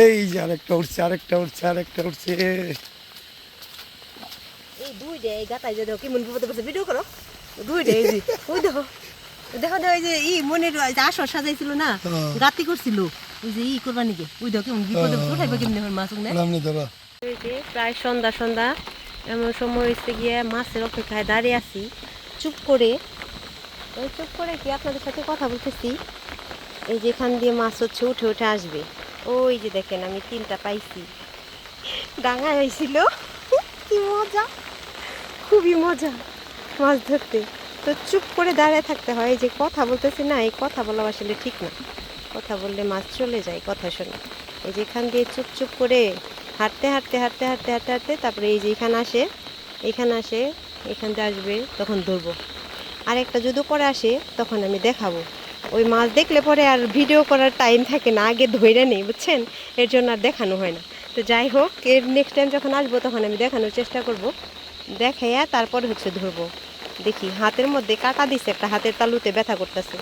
এই যে আরেকটা উঠছে আরেকটা উঠছে আরেকটা উঠছে এই দুই ডে এই গাতাই যে দেখো কি মন বিপদে পড়ছে ভিডিও করো। দুই ডে এই যে ওই দেখো দেখো দেখো যে ই মনের আসর সাজাইছিল না। গাতি করছিল। ওই যে ই করবা নাকি? ওই দেখো কেমন বিপদে। উঠাইবে কেমনি এখন মাছ না নামনি ধরো। এই যে প্রায় সন্ধ্যা সন্ধ্যা এমন সময় হয়েছে গিয়ে মাছের অপেক্ষায় দাঁড়িয়ে আছি। চুপ করে ওই চুপ করে কি আপনাদের সাথে কথা বলতেছি? এই যে এখান দিয়ে মাছ হচ্ছে উঠে উঠে আসবে। ওই যে দেখেন, আমি তিনটা পাইছি। ডাঙায় হয়েছিল। কি মজা। খুবই মজা মাছ ধরতে। তো চুপ করে দাঁড়ায় থাকতে হয় যে কথা বলতেছি না, এই কথা বলা আসলে ঠিক না। কথা বললে মাছ চলে যায়, কথা শুনে। এই যে এখান দিয়ে চুপ চুপ করে হাঁটতে হাঁটতে হাঁটতে হাঁটতে হাঁটতে হাঁটতে, তারপরে এই যে এখানে আসে এখানে আসে, এখান দিয়ে আসবে, তখন ধরবো। আর একটা যদি করে আসে, তখন আমি দেখাবো। ওই মাছ দেখলে পরে আর ভিডিও করার টাইম থাকে না, আগে ধৈর্য নেই, বুঝছেন? এর জন্য আর দেখানো হয় না। তো যাই হোক, এর নেক্সট টাইম যখন আসব তখন আমি দেখানোর চেষ্টা করব। দেখাইয়া তারপর হচ্ছে ধরবো। দেখি, হাতের মধ্যে কাটা দিছে একটা, হাতের তালুতে ব্যথা করতেছে।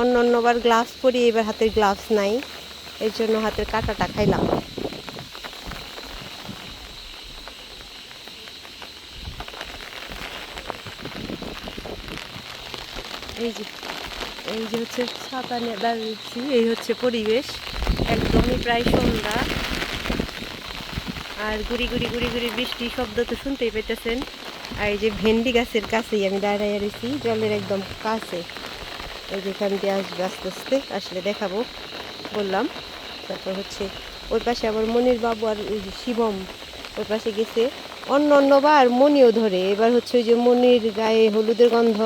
অন্য অন্যবার গ্লাভস পরি, এবার হাতের গ্লাভস নাই। এর জন্য হাতের কাটাটা খাইলাম। এই যে। এই যে হচ্ছে ছাতা নিয়ে দাঁড়িয়েছি এই হচ্ছে পরিবেশ। একদমই প্রায় সন্ধ্যা। আর গুড়ি গুড়ি গুড়ি গুড়ি বৃষ্টি শব্দ তো শুনতেই পেতেছেন। আর এই যে ভেন্ডি গাছের কাছেই আমি দাঁড়াইয়া রয়েছি জলের একদম কাছে। এই যে এখান দিয়ে আসবে আস্তে আস্তে, আসলে দেখাবো। বললাম, তারপর হচ্ছে ওই পাশে আবার মনির বাবু আর শিবম ওই পাশে গেছে। অন্য অন্যবার মনিও ধরে, এবার হচ্ছে ওই যে মনির গায়ে হলুদের গন্ধ।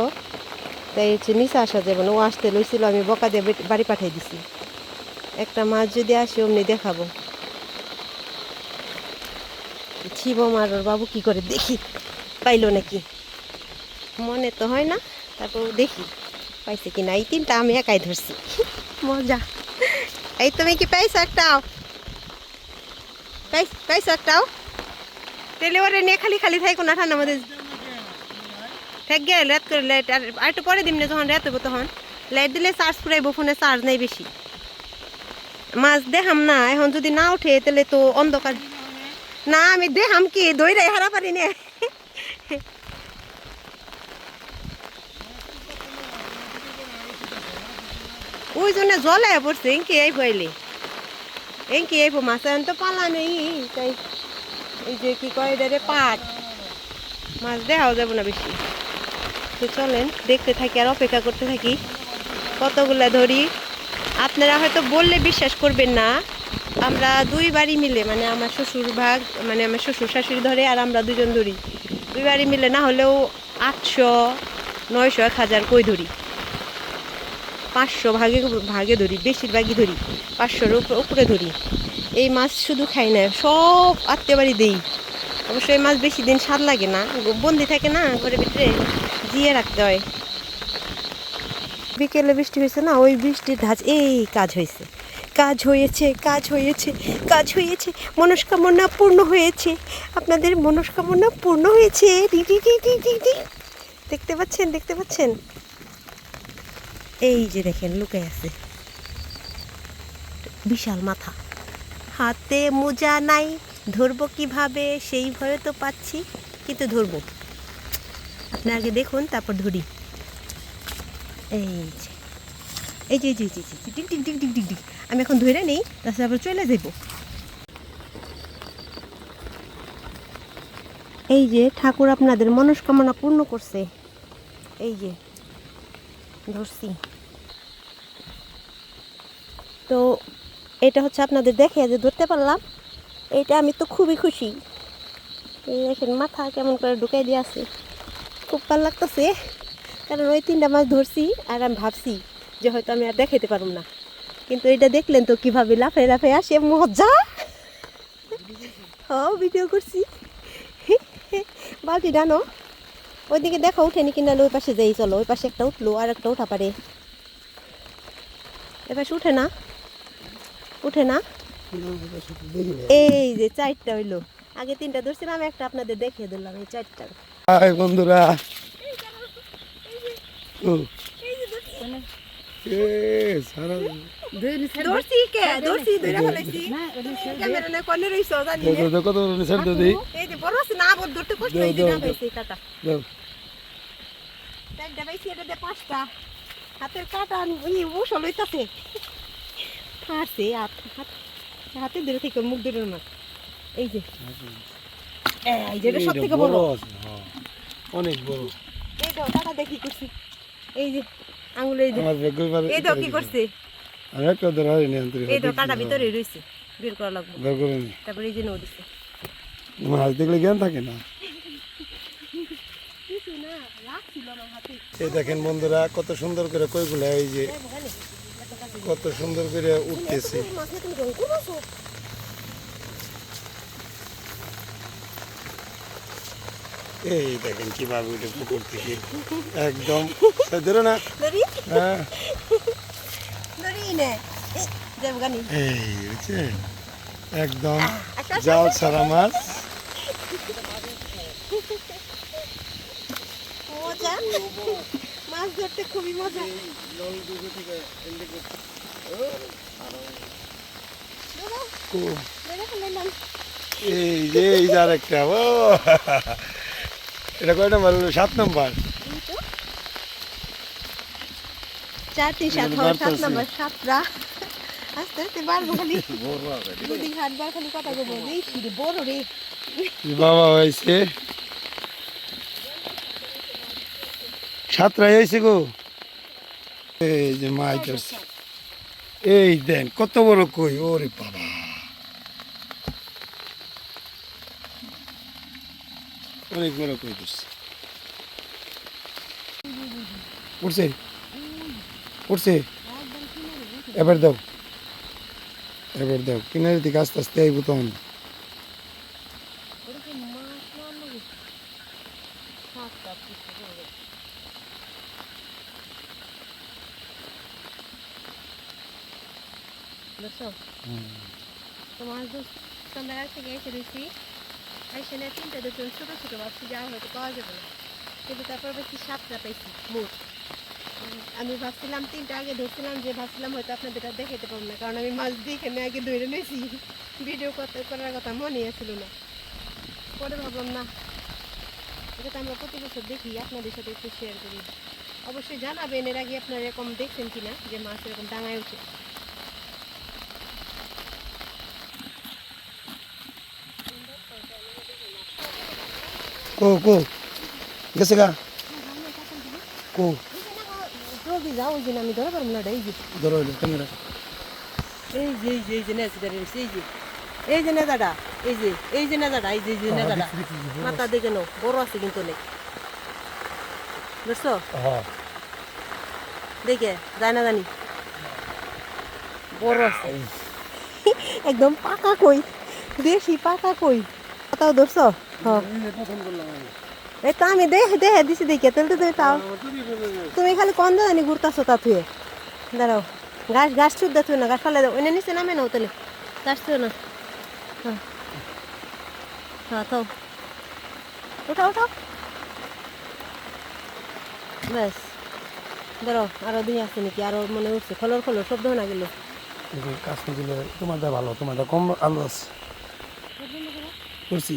তাই হচ্ছে নিচে আসা যাবে না, ও আসতে লইছিল, আমি বকা দিয়ে বাড়ি পাঠিয়ে দিছি। একটা মাছ যদি আসে, অমনি দেখাবো। আর ওর বাবু কি করে দেখি? পাইলো নাকি? মনে তো হয় না, তারপর দেখি। পাইছে কি না এই তিনটা আমি একাই ধরছি। মজা। এই তুমি কি পাইছো একটাও? পাইছ একটাও? তেলে ওরে নিয়ে খালি খালি থাইকো না, ঠান্ডা মধ্যে। ঠেক গিয়ে লেট করে লাইট আর একটু পরে দিম না যখন রাত হব তখন। লাইট দিলে চার্জ পুরাইবো ফোনে চার্জ নেই বেশি। মাছ দেখাম না, এখন যদি না ওঠে তাহলে তো অন্ধকার। না, আমি দেখাম কি? দইরাই হারা পারি না। ওই জন্য জলে পড়ছে এঁকে এই ভইলে এঁকে এই মাছ এখন তো পালা নেই, তাই এই যে কি কয় এটা রে পাট। মাছ দেখাও যাব না বেশি। তো চলেন, দেখতে থাকি আর অপেক্ষা করতে থাকি। কতগুলা ধরি। আপনারা হয়তো বললে বিশ্বাস করবেন না। আমরা দুই বাড়ি মিলে মানে আমার শ্বশুর ভাগ মানে আমার শ্বশুর শাশুড়ি ধরে আর আমরা দুজন ধরি। দুই বাড়ি মিলে না হলেও আটশো, নয়শো, এক হাজার কই ধরি। পাঁচশো ভাগে ভাগে ধরি, বেশিরভাগই ধরি। পাঁচশোর উপরে উপরে ধরি। এই মাছ শুধু খাই না, সব আত্মীয় বাড়ি দেই। অবশ্য এই মাছ বেশি দিন স্বাদ লাগে না, বন্দি থাকে না ঘরে ভিতরে। জিয়ে রাখতে হয়। বিকেলে বৃষ্টি হয়েছে না, ওই বৃষ্টির ধাঁচ, এই কাজ হয়েছে। কাজ হয়েছে কাজ হয়েছে কাজ হয়েছে, মনস্কামনা পূর্ণ হয়েছে। আপনাদের মনস্কামনা পূর্ণ হয়েছে। দেখতে পাচ্ছেন দেখতে পাচ্ছেন? এই যে দেখেন লুকাই আছে। বিশাল মাথা। হাতে মোজা নাই, ধরবো কীভাবে? সেই ভয়ে তো পাচ্ছি, কিন্তু ধরবো আপনি আগে দেখুন তারপর ধরি। এই যে এই যে যে এই যে, টিক টিক টিক টিক টিক টিক আমি এখন ধরে নেই তারপরে চলে যাব এই যে ঠাকুর আপনাদের মনস্কামনা পূর্ণ করছে। এই যে ধরছি। তো এটা হচ্ছে আপনাদের দেখে যে ধরতে পারলাম। এটা আমি তো খুবই খুশি। এই দেখেন মাথা কেমন করে ঢুকাই দিয়ে আছে। খুব ভালো লাগতেছে। কারণ ওই তিনটা মাছ ধরছি আর আমি ভাবছি যে হয়তো আমি আর দেখাইতে পারব না। কিন্তু এটা দেখলেন তো কীভাবে লাফে লাফাই আসে, মজা। ও ভিডিও করছি। বালতি ডানো ওইদিকে দেখো, উঠেনি কিনা ওই পাশে যাই চলো, ওই পাশে একটা উঠল, আর একটা উঠা পারে। এ পাশে উঠে না। উঠে না। এই যে চারটা হইল। আগে তিনটা ধরছিলাম একটা আপনাদের দেখিয়ে দিলাম, এই চারটা। হাই বন্ধুরা। ও। এ সারা হাতের কাটা উসো লইতাছে। ফাড়ছে হাত ধরে থেকে মুখ ধরে না। এই যে। এই যে সব থেকে বড়। হ্যাঁ। অনেক বড়। এই তো কাটা দেখি করছি? এই যে আঙুল এই যে। আমার বেগুই পারে এই তো কি করছে? আমি একটা ধরে হারি এই তো কাটা ভিতরে রইছে বের করা লাগবে। বেগুই নি। তারপরে এই যে নৌ দিছে দেখলে জ্ঞান থাকে না? এই দেখেন বন্ধুরা কত সুন্দর করে কইগুলা এই যে কত সুন্দর করে উঠতেছে মাছ তুমি কোন করছ এই দেখেন কীভাবে উঠে পুকুর থেকে। একদম। ধরো না। হ্যাঁ। এই হচ্ছে একদম। একটা জাল ছাড়া মাছ। মাছ ধরতে খুবই মজা। এই যে এই যে আরেকটা। ও। এটা কয় নম্বর সাত নম্বর। চার তিন সাত হয়, সাত নাম্বার সাতটা। আস্তে আস্তে বাড়বো খালি। দুদিন হাটবার খালি কথা বলব। এই কি বড় রে। বাবা হয়েছে? গো। এই যে মাছ ধরছে এই দেন কত বড় কই? ওরে বাবা। অনেক বড় কই ধরছে উঠছে উঠছে এবার দাও এবার দাও কিনারের দিকে আস্তে আস্তে আইব তখন ওরকম মাছ না আনলে সাতটা পিসে বড়। মাছ তিনটে ছোটো ছোটো ভাবছি যা হয়তো পাওয়া যাবে না। কিন্তু তারপর বেশি সাতটা পাইছি, মোট। আমি ভাবছিলাম তিনটা আগে ধরছিলাম, যে ভাবছিলাম হয়তো আপনাদের পারব না, কারণ আমি মাছ দিয়ে আগে ধরে নিয়েছি। ভিডিও করার কথা মনে আসছিল না। পরে ভাবলাম, না, এটা তো আমরা প্রতি বছর দেখি, আপনাদের সাথে একটু শেয়ার করি। অবশ্যই জানাবেন, এর আগে আপনারা এরকম দেখছেন কিনা, যে মাছ এরকম ডাঙায় উঠে। কো কো। গেছে গা। কো। ধরে এই যে ধরো ক্যামেরা এই যে এই যে এই যে নেচ এই যে। এই যে নেজাটা এই যে এই যে নেজাটা এই যে এই যে মাথা দেখে নাও বড় আছে কিন্তু অনেক। বুঝছ? দেখে যায় না জানি। বড় আছে। একদম পাকা কই দেশি পাকা কই। তাও ধরছো? এই তো আমি দেখে দেখে দিছি দেখে তাহলে তো তাও তুমি খালি কন জানি ঘুরতাছো তা থুয়ে। দাঁড়াও, গাছ গাছ ছুট দা না, গাছ ফালে দাও। ওই নিচে নামে নাও তাহলে। গাছ থুয়ে না। হ্যাঁ। হ্যাঁ থাও। উঠাও উঠাও। ব্যাস। ধরো আরও দিয়ে আছে নাকি? আরও মনে উঠছে। খলর খলর, শব্দ না গেল। কাশ্মীর দিলে তোমারটা ভালো তোমারটা কম আলু আছে। করছি।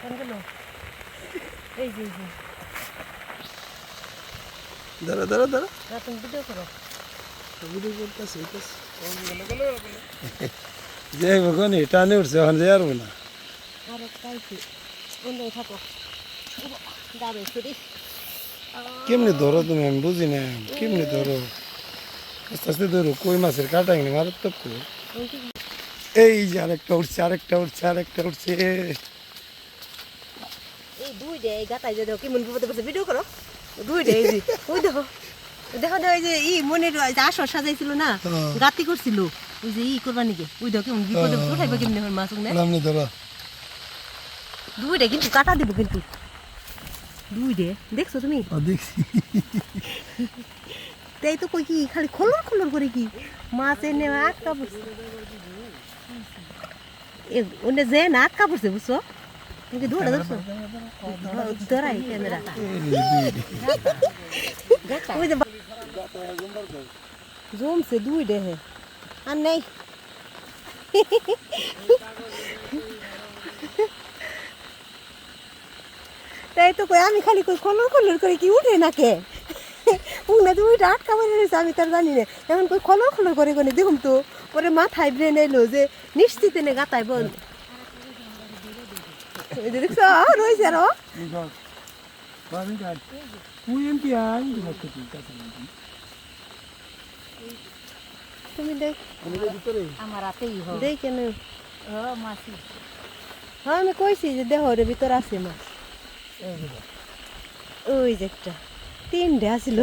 কোন? গেল এই যে এই যে। দাঁড়া দাঁড়া দাঁড়া। তুমি ভিডিও করো। ভিডিও করতেছে যাই ভগবান টানে উঠছে ওখানে যাই পারব না। আর একটা আইছি বন্ধ থাকো। দাঁড়ো সরি কেমনি ধরো তুমি আমি বুঝি না কেমনি ধরো? আস্তে আস্তে ধরো কই মাছের কাটা মারাত্মক এই যে আরেকটা উঠছে আরেকটা উঠছে আরেকটা উঠছে। দুই ডে গাতাই যে দেখো কেমন বিপদে পড়ছে ভিডিও করো। দুই ডে যে ওই দেখো দেখো এই যে ই যে আসর সাজাইছিল না। গাতি করছিল। ওই যে ই করবা নাকি ওই দেখো কেমন বিপদে। উঠাইবে কেমনি এখন মাছ না? নামনি ধরো। কিন্তু কাটা দিব কিন্তু। দুইটে দেখছ তুমি? দেখছি। তাই তো কই কি খালি খলর খলর করে কি? মাছ এনে আটকা পড়ছে। ওনে যে না আটকা পড়ছে বুঝছ? তুমি ওই যে বা- জমছে দুই দেহে আর নেই তাই তো কই আমি খালি কই খলর খলর করে কি উঠে না কে উনে দুইটা আটকা পড়ে রয়েছে আমি তার জানি না এখন কই খলর খলর করে কোনে দেখুন তো পরে মাথায় ব্রেন এলো যে নিশ্চিত নে গাতায় বল এই যে দেখছ রয়েছে আরও। তুমি দেখ। আমার হাতেই হোক দেখ কেন। হ্যাঁ আমি কইছি যে দেহরের ভিতর আছে মাছ ওই যে একটা তিনটে আসিল।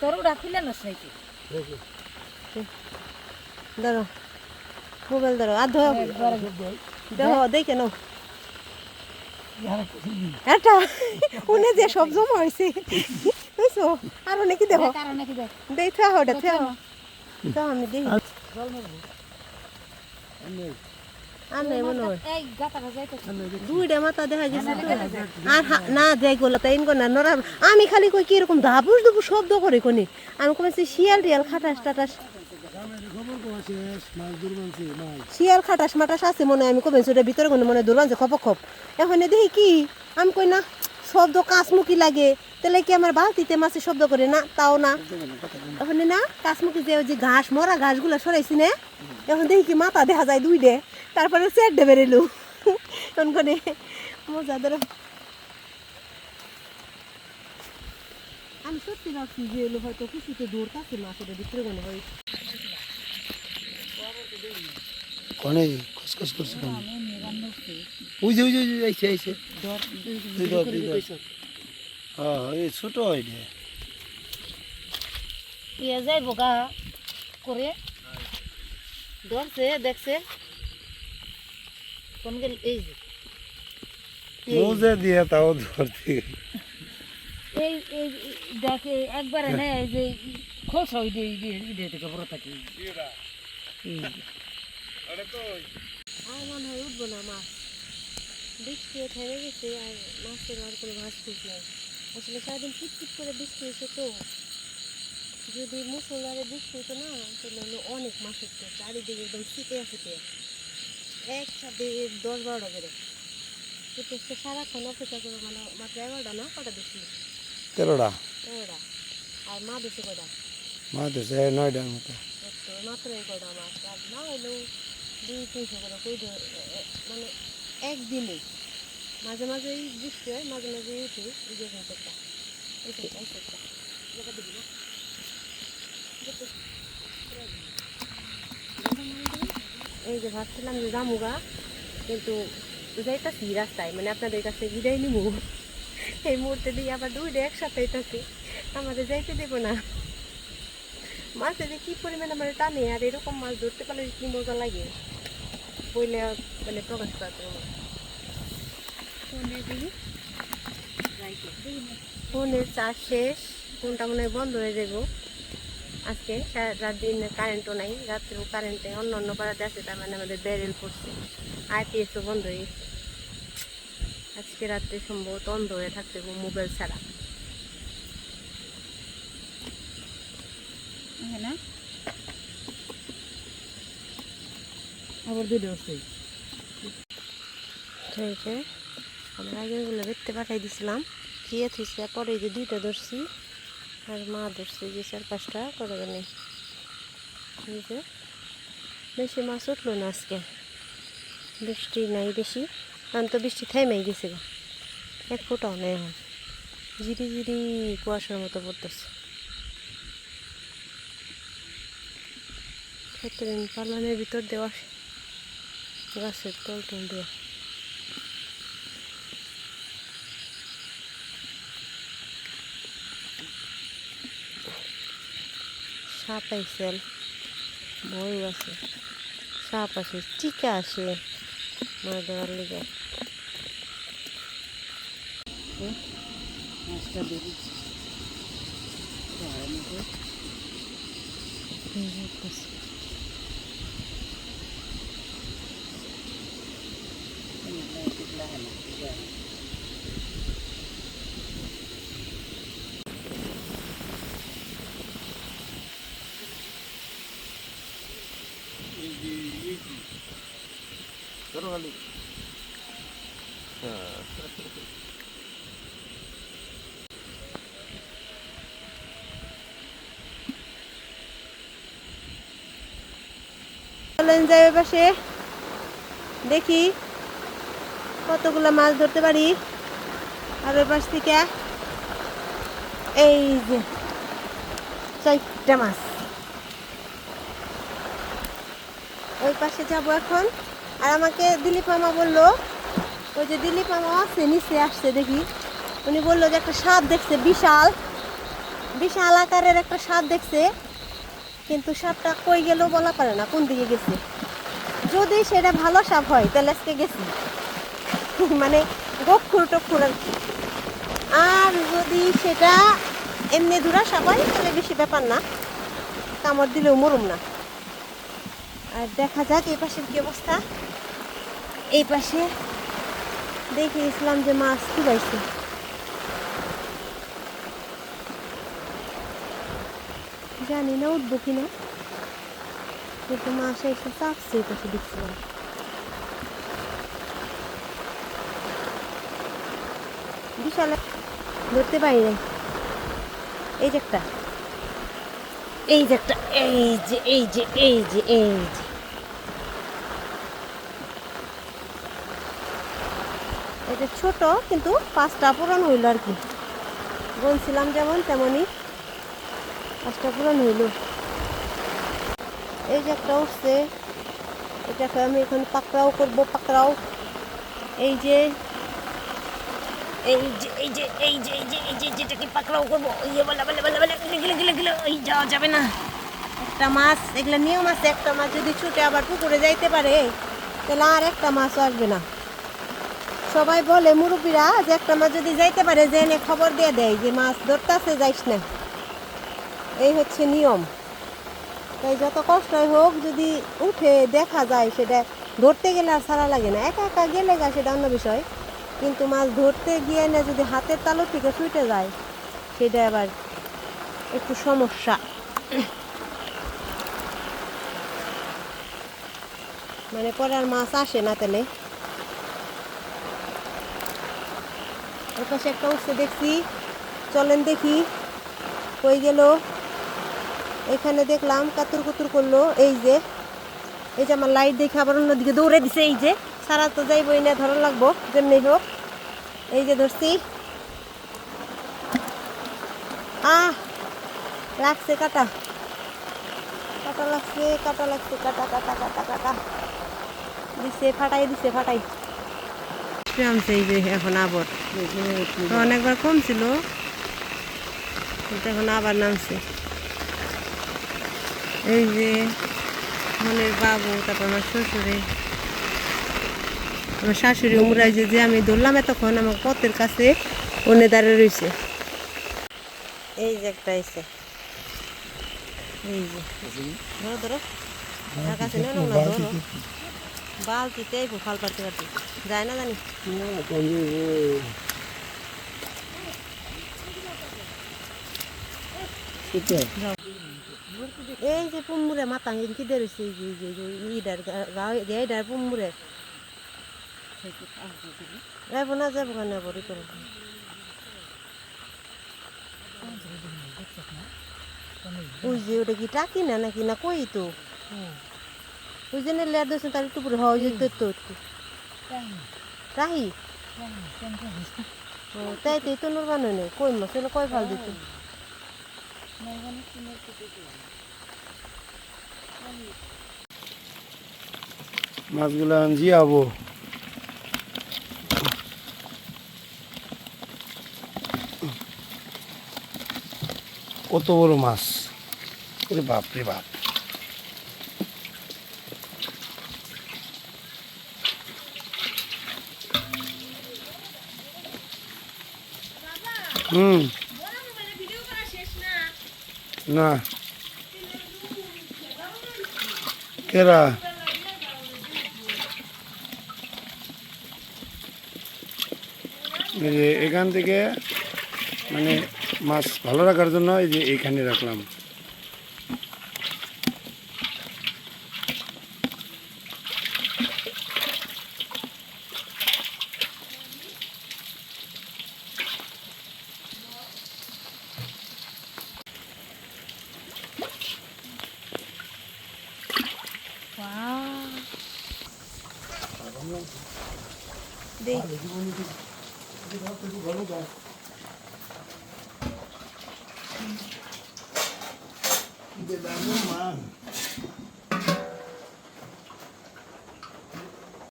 তোর ওটা খুলে নস নাকি? ধরো মোবাইল ধরো আর ধরো। দেহ দেখে নাও এটা উনি যে সব জমা হয়েছে বুঝছ? আর নাকি দেখো কারণে কি দেখ দেই ওটা থাও তো আমি আর মনে হয়। দুইটা মাথা দেখা গেছে আর না যাই গোলা তাই না নরা আমি খালি কই কি এরকম ধাপুস দুপুস শব্দ করে কোনি। আমি কমেছি শিয়াল টিয়াল খাটাস টাটাস শিয়াল খাটাস মাটাস আছে মনে আমি ভিতরে কোনো মনে খপ খপ এখন দেখি কি? আমি কই না, শব্দ কাঁচমুখি লাগে। তাহলে কি আমার বালতিতে মাছে শব্দ করে না? তাও না। এখন না, কাঁচমুখি যে যে ঘাস, মরা ঘাসগুলো সরাইছি না, এখন দেখি কি মাথা দেখা যায় দুই ডে তারপরে চেট ডে বেরেলু করে মজা ধরো আমি সত্যি ভাবছি যে হয়তো কিছুতে ভিতরে মনে হয়। কনে খসখস করছে কেন। ওই যে ওই যে আইছে আইছে। তুই ধর হ্যাঁ এই ছোট হয় রে ইয়ে গা করে। ধরছে দেখছে। কোন গেল এই যে। মোজে দিয়ে তাও ধরতে এই এই দেখে একবারে না এই যে খোস হয় যে ইডে থেকে বড় থাকি। আর মনে হয় উঠবো না মাছ। বৃষ্টি থেমে গেছে আর মাছের আর কোনো ভাস ফুস নাই। আসলে সারাদিন টিপটিপ করে বৃষ্টি হয়েছে তো। যদি মুসলধারে বৃষ্টি হতো না তাহলে হলো অনেক মাছ উঠতো চারিদিকে একদম শীতে শীতে একসাথে দশ বারোটা করে। কিন্তু সে সারাক্ষণ অপেক্ষা করে মানে মাত্র এগারোটা না কটা দিচ্ছি তেরোটা। এগারোটা আর মা দিচ্ছে কটা মা তো নয়টার মতো। তো মাত্র এগারোটা মাছ। আর না হলেও দুই করে মানে একদিনেই। মাঝে মাঝে বৃষ্টি হয়, মাঝে এই যে একটা। এই দিবি না? এই যে ভাবছিলাম যে জামুগা কিন্তু যাইতাছি রাস্তায় মানে আপনাদের কাছে বিদায় নিব এই মুহূর্তে দিয়ে আবার দুইটা একসাথে হইতাছে আমাদের যাইতে দেবো না। মাছে যে কি পরিমাণ আমার টানে, আর এরকম মাছ ধরতে পারলে কি মজা লাগে? বইলে আর মানে প্রকাশ দেখি ফোনের চার্জ শেষ ফোনটা মনে হয় বন্ধ হয়ে যাব আজকে সারা রাত দিন কারেন্টও নাই রাত্রেও কারেন্টে অন্য অন্য পাড়াতে আছে তার মানে আমাদের ব্যারেল পড়ছে। আইপিএসও বন্ধ হয়ে গেছে। আজকে রাত্রে সম্ভবত অন্ধ হয়ে থাকতে মোবাইল ছাড়া না আবার দুটো আছে। ঠিক আছে আমি আগেরগুলো দেখতে পাঠাই দিছিলাম। খেয়ে থুইছে, পরে যে দুইটা ধরছি, আর মা ধরছে যে চার পাঁচটা করে নেই এই যে, বেশি মাছ উঠল না আজকে। বৃষ্টি নাই বেশি, কারণ তো বৃষ্টি থেমেই গেছে গো। এক ফোটাও নেই এখন। জিরি জিরি কুয়াশার মতো পড়তেছে। পালনের ভিতর দেওয়া গাছের তল টল দেওয়া সাপ আইসেল বই আছে সাপ আসে টিকা আসে মাছ ধরার লেগে মাছটা বেরিয়েছে এই যে দেখতেছি। চলেন যাই ওই পাশে দেখি কতগুলো মাছ ধরতে পারি? আর ওই পাশ থেকে এই যে চারটা মাছ। ওই পাশে যাব এখন। আর আমাকে দিলীপ মামা বলল, ওই যে দিলীপ মামা আছে, নিচে আসছে দেখি। উনি বলল যে একটা সাপ দেখছে, বিশাল। বিশাল আকারের একটা সাপ দেখছে। কিন্তু সাপটা কই গেলেও বলা পারে না, কোন দিকে গেছে? যদি সেটা ভালো সাপ হয়, তাহলে আজকে গেছি। মানে গক্ষুর টক্ষুর আর কি। আর যদি সেটা এমনি ধরা হয় তাহলে বেশি ব্যাপার না। কামড় দিলেও মরুম না। আর দেখা যাক এই পাশের কি অবস্থা। এই পাশে দেখে ইসলাম যে মাছ খুবাইছে জানি না উঠবো কিনা। কিন্তু মাছ এসে চাপছে এই পাশে দেখছিলাম। এক- ধরতে পারি নাই। এই যে একটা। এই যে একটা, এই যে এই যে এই যে এই যে। এটা ছোট, কিন্তু পাঁচটা পূরণ হইল আর কি। বলছিলাম যেমন তেমনই পাঁচটা পূরণ হইল। এই যে একটা উঠছে। এটাকে আমি এখানে পাকড়াও করব, পাকড়াও। এই যে এই যে এই যে এই যে এই যে এই যে, যেটাকে পাকড়াও করব ইয়ে বলে বলে বলে বলে, গেলে গেলে গেলে গেলে, ওই যাওয়া যাবে না। একটা মাছ, এগুলো নিয়ম আছে একটা মাছ যদি ছুটে আবার পুকুরে যাইতে পারে, তাহলে আর একটা মাছও আসবে না। সবাই বলে, মুরব্বীরা যে একটা মাছ যদি যাইতে পারে, যে এনে খবর দিয়ে দেয় যে মাছ ধরতেছে, যাইস না। এই হচ্ছে নিয়ম। তাই যত কষ্টই হোক, যদি উঠে দেখা যায় সেটা ধরতে গেলে আর সারা লাগে না। একা একা গেলে গা সেটা অন্য বিষয়। কিন্তু মাছ ধরতে গিয়ে না যদি হাতের তালু থেকে ছুটে যায়, সেটা আবার একটু সমস্যা। মানে পরে আর মাছ আসে না তাহলে। ওর পাশে একটা উঠছে দেখছি। চলেন দেখি। কই গেল? এখানে দেখলাম কাতুর কুতুর করল। এই যে এই যে আমার লাইট দেখে আবার অন্যদিকে দৌড়ে দিছে। এই যে, সারা তো যাইবই না, ধরা লাগবো। যেমনি হোক। এই যে ধরছি। আহ, লাগছে, কাটা। কাটা লাগছে কাটা লাগছে, কাটা কাটা কাটা কাটা দিছে, ফাটাই দিছে, ফাটাই। নামছে এই যে এখন আবার। অনেকবার কমছিল। এখন আবার নামছে। এই যে মনের বাবু, তারপর আমার শ্বশুরে। আমার শাশুড়ি উমরাই যে যে আমি ধরলাম এতক্ষণ আমার পথের কাছে অন্য দাঁড়িয়ে রয়েছে এই যে একটা এসে এই যে যায় না জানি এই যে পুমুরে মাথা কি দেরিছে এই যে এই যে এই যে ইডার গাও ইডার পুমুরে যাব না, যাব কেন বড়ি করে ওই যে ওটা কি টাকি না, নাকি না কই তো? ওই জন্য লেয়ার দিয়েছেন তার একটু পরে হয় তাই তো নোর বানায় নেই। কই ফাল দিত? মাছগুলো জিয়াবো কত বড় মাছ? ওরে বাপ রে বাপ। হুম। না। কেরা? এখান থেকে মানে মাছ ভালো রাখার জন্য এই যে এইখানে রাখলাম।